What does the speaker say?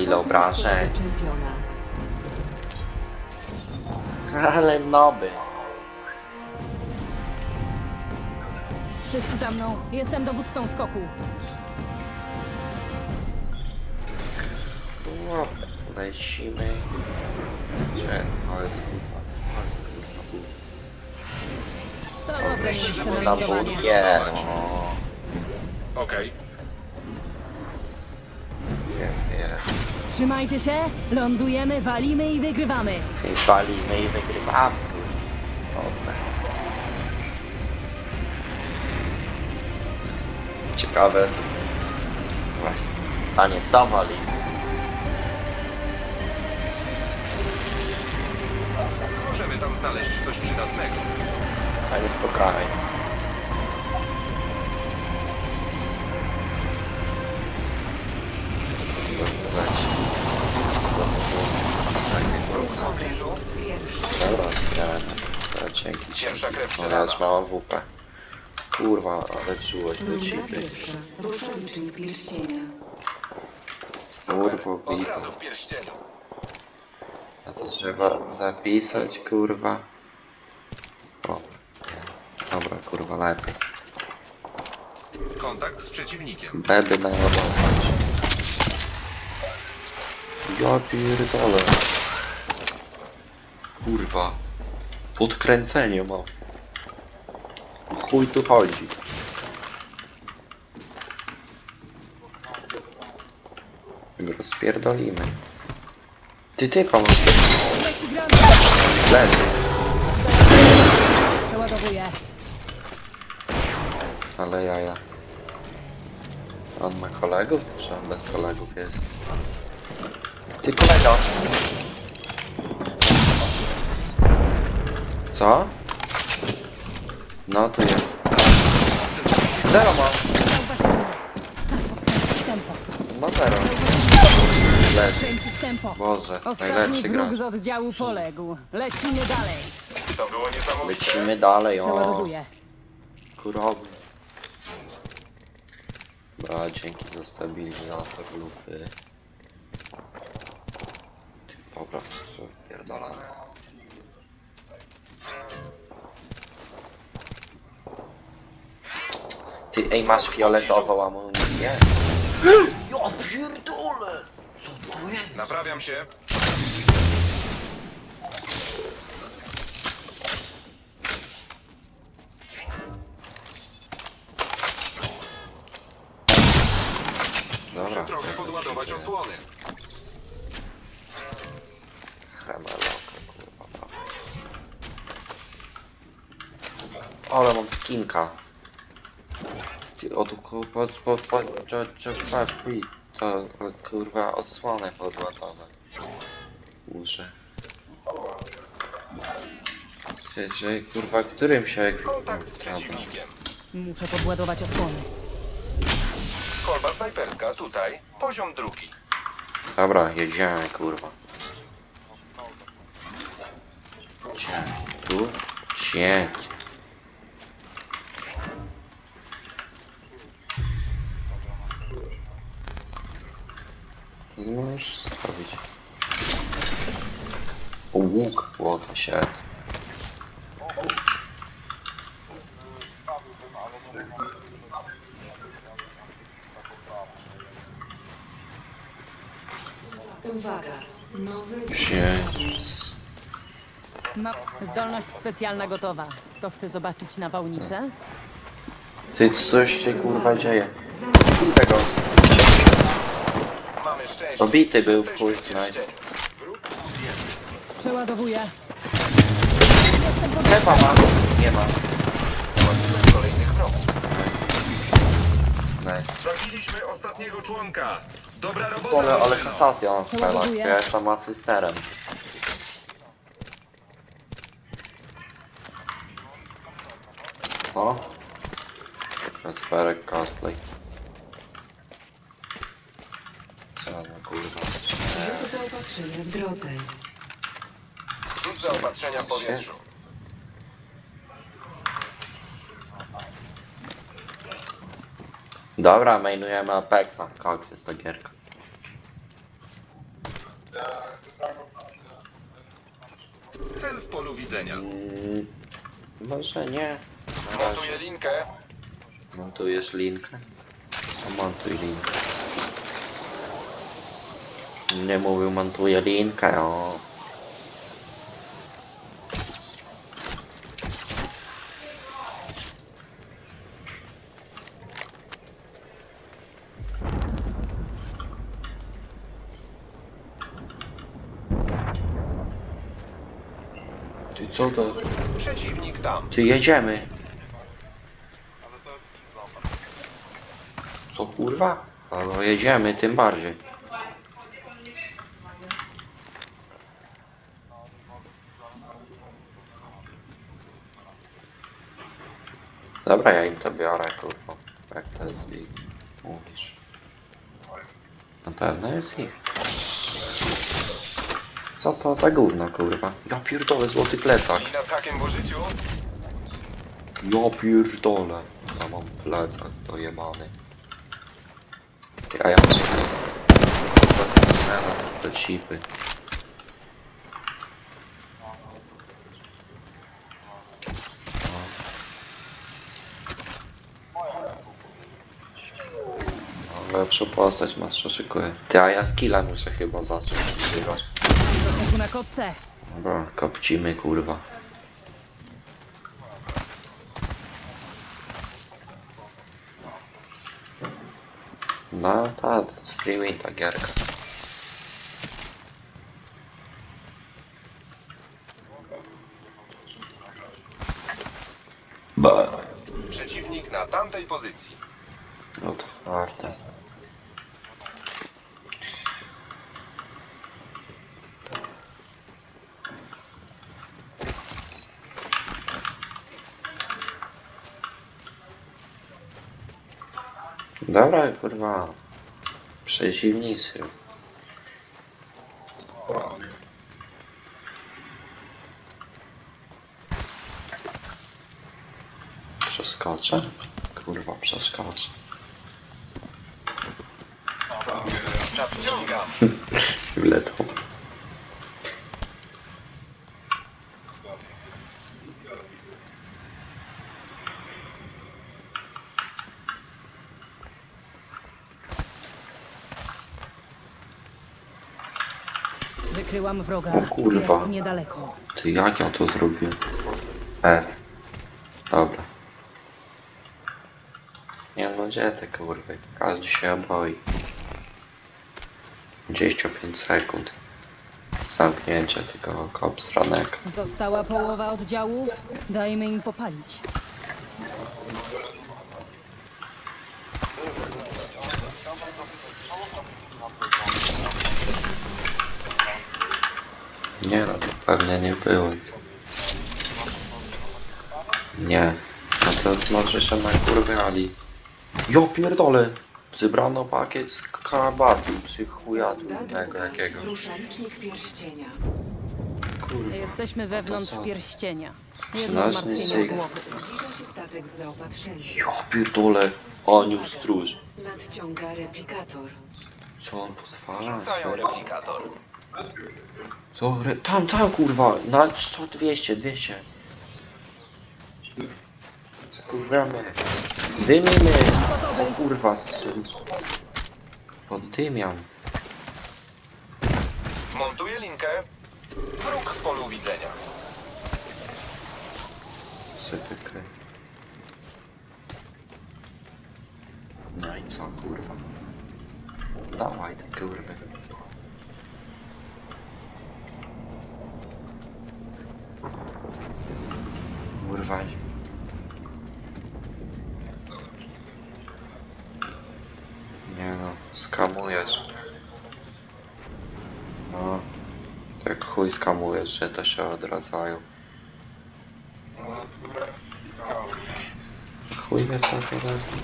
ile obrażeń. Ale noby. Wszyscy za mną. Jestem dowódcą skoku. No, lecimy. Gdzie? To jest kurwa. To jest kurwa but. To dobre miejsce na Na lądowanie. burgier. O, Okej. Trzymajcie się, lądujemy, walimy i wygrywamy. I walimy i wygrywamy. Proste. Ciekawe. Właśnie. Pytanie, co wali? Możemy tam znaleźć coś przydatnego. A nie spokojnie. Dzięki, dzięki. Pierwsza krew No, przelana. teraz mała WP. Kurwa, ale czułość do Runda ciebie. pierwsza. Rusza licznik pierścienia. Kurwa, Od bito. razu w pierścieniu. A to trzeba zapisać, kurwa. O. Dobra, kurwa, lepiej. Kontakt z przeciwnikiem. Beby na ładować. Ja pierdolę. Kurwa. Podkręcenie mam. O Chuj tu chodzi. Rozpierdolimy. Ty ty pomóż. Leży. Przeładowuję. Ale jaja. On ma kolegów? Czy on bez kolegów jest? Ty kolego! Co? No tu jest. Zero ma! Ma zero. Leży. Kręcić tempo. Boże, Ostatni najlepszy wróg gracz. z oddziału poległ. Lecimy dalej. To było niesamowite. Lecimy dalej, o. Przeładowuję. Kurowy. Dobra, dzięki za stabilizator lupy. Ty, Dobra, co pierdolamy. Ty, ej, masz fioletową amunicję? Ja pierdolę! Co to jest? Naprawiam się. Dobra, Muszę trochę podładować osłony. Kurwa. Ale mam skinka. Od papi, to kurwa odsłonę podładować. Muszę. Że kurwa którym się Kontakt z ekwipunek przeciwnikiem. Muszę podładować osłony. Kolba snajperska tutaj. Poziom drugi. Dobra, jedziemy kurwa. Gdzie? Tu? Siedź. Łuk, łota się. Uwaga. Nowy. Ma... Zdolność specjalna gotowa. Kto chce zobaczyć nawałnicę? Ty, coś się kurwa dzieje. Widzę go. Mamy szczęście. Obity był chuj, nice. Przeładowuję. Chyba ma. Nie ma. Załatwiłem kolejnych wrogów. Nice. Zabiliśmy ostatniego członka. Dobra robota. Ale, ale drużyno. kasacja mam w. Ja jestem asysterem. O. Kacperek cosplay. Co no kurwa. rzut zaopatrzenia w drodze. Zaopatrzenia w powietrzu. Dobra, mainujemy Apexa. Koks jest to gierka. Cel w polu widzenia. Mm, może nie. Na razie. Montuję linkę. Montujesz linkę? Montuj linkę. Nie mówił montuję linkę, o. co to? Przeciwnik tam. Ty jedziemy. Co kurwa? Ale jedziemy tym bardziej. Dobra, ja im to biorę, kurwa. Jak to jest ich? Mówisz. Na pewno jest ich. Co to za gówno, kurwa? Ja pierdolę, złoty plecak. Mina z hakiem w użyciu. Ja pierdolę. Ja mam plecak dojebany. Ty, a ja muszę sobie... Zastrzelam te chipy. No, lepszą postać masz, szykuję. Ty, a ja skilla muszę chyba zacząć używać. Na kopce. Dobra, kopcimy kurwa. No ta, to jest free win ta gierka. Przeciwnik na tamtej pozycji. Dobra, kurwa. Przeciwnicy. Przeskoczę? Kurwa, przeskoczę. Wletał. Wykryłam wroga. O kurwa. Jest niedaleko. Ty jak ja to zrobiłem? F. Dobra. Nie no gdzie te kurwy? Każdy się boi. 25 sekund. Zamknięcie tego kopsranek. Została połowa oddziałów. Dajmy im popalić. Nie no, to pewnie nie były. Nie. No to może się nakurwiali. Jo pierdolę! Zebrano pakiet z karabatu, czy chuja trudnego jakiego. Rusza licznik pierścienia. Kurwa. Jesteśmy wewnątrz No co? pierścienia. Jedno Znaczny zmartwienie z głowy. Zbliża się statek z zaopatrzeniem. Jo pierdolę! Oniu stróż. Nadciąga replikator. Co on pozwala? Rzucają replikator. Co? Re... Tam, tam kurwa! Na 100, 200, 200. Co kurwiamy? Dymimy! O kurwa, strzelił. Poddymiam. Montuję linkę. Wróg w polu widzenia. Sypykę. No i co kurwa? Dawaj te kurwy. Urwań. Nie no, skamujesz. No, tak chuj skamujesz, że to się odradzają. Chuj wie co to robi.